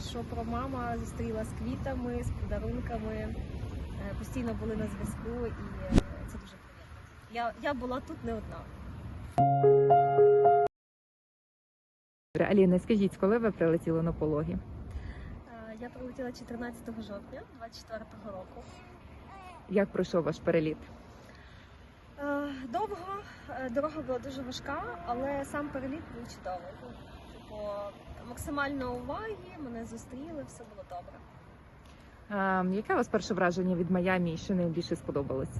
що про мама зустріла з квітами, з подарунками. е, Постійно були на зв'язку, і е, це дуже приємно. Я, я була тут не одна. Аліна, скажіть, коли ви прилетіли на пологі? Е, Я прилетіла 14 жовтня 24-го року. Як пройшов ваш переліт? Довго, дорога була дуже важка, але сам переліт був чудовий. Типу, максимально уваги, мене зустріли, все було добре. Ем, яке у вас перше враження від Майамі і що найбільше сподобалось?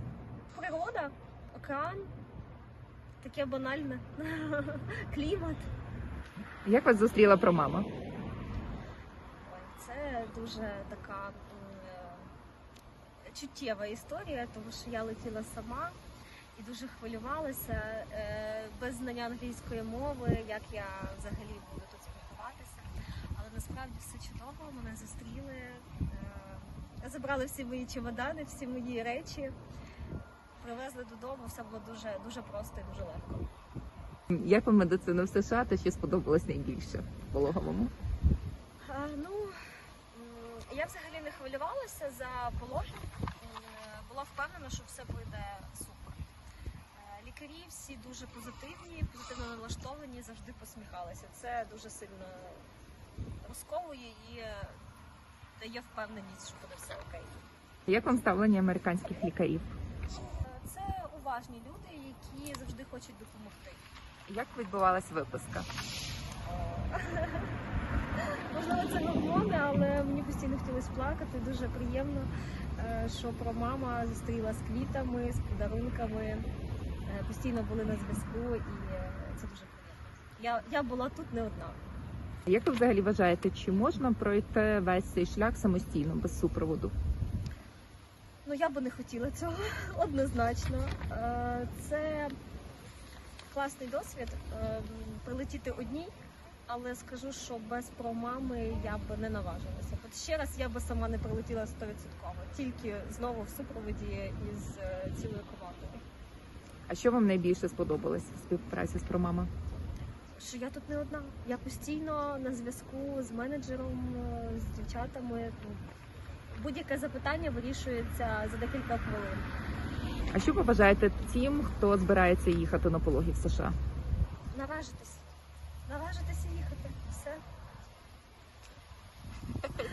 Природа, океан, таке банальне. Клімат. Як вас зустріла промама? Ой, Це дуже така м, е, чуттєва історія, тому що я летіла сама і дуже хвилювалася е, без знання англійської мови, як я взагалі буду тут спілкуватися. Але насправді все чудово, мене зустріли, е, забрали всі мої чемодани, всі мої речі, привезли додому, все було дуже, дуже просто і дуже легко. Як вам медицина в США та що сподобалось найбільше в пологовому? А, ну, я взагалі не хвилювалася за пологи. Була впевнена, що все буде супер. Лікарі всі дуже позитивні, позитивно налаштовані, завжди посміхалися. Це дуже сильно розковує і е, дає впевненість, що буде все окей. Як вам ставлення американських лікарів? Це уважні люди, які завжди хочуть допомогти. Як відбувалась виписка? Можливо, це гормони, але мені постійно хотілося плакати. Дуже приємно, е, що про мама зустріла з квітами, з подарунками. Е, Постійно були на зв'язку, і е, це дуже приємно. Я, я була тут не одна. Як ви взагалі вважаєте, чи можна пройти весь цей шлях самостійно без супроводу? Ну я би не хотіла цього однозначно. Е, Це класний досвід прилетіти одній, але скажу, що без промами я б не наважилася. От ще раз я би сама не прилетіла 100%, тільки знову в супроводі із цілою командою. А що вам найбільше сподобалось в співпраці з промама? Що я тут не одна. Я постійно на зв'язку з менеджером, е, з дівчатами. Ну, Будь-яке запитання вирішується за декілька хвилин. А що ви вважаєте тим, хто збирається їхати на пологи в США? Наважитись. Наважитися їхати. Все. Дякую.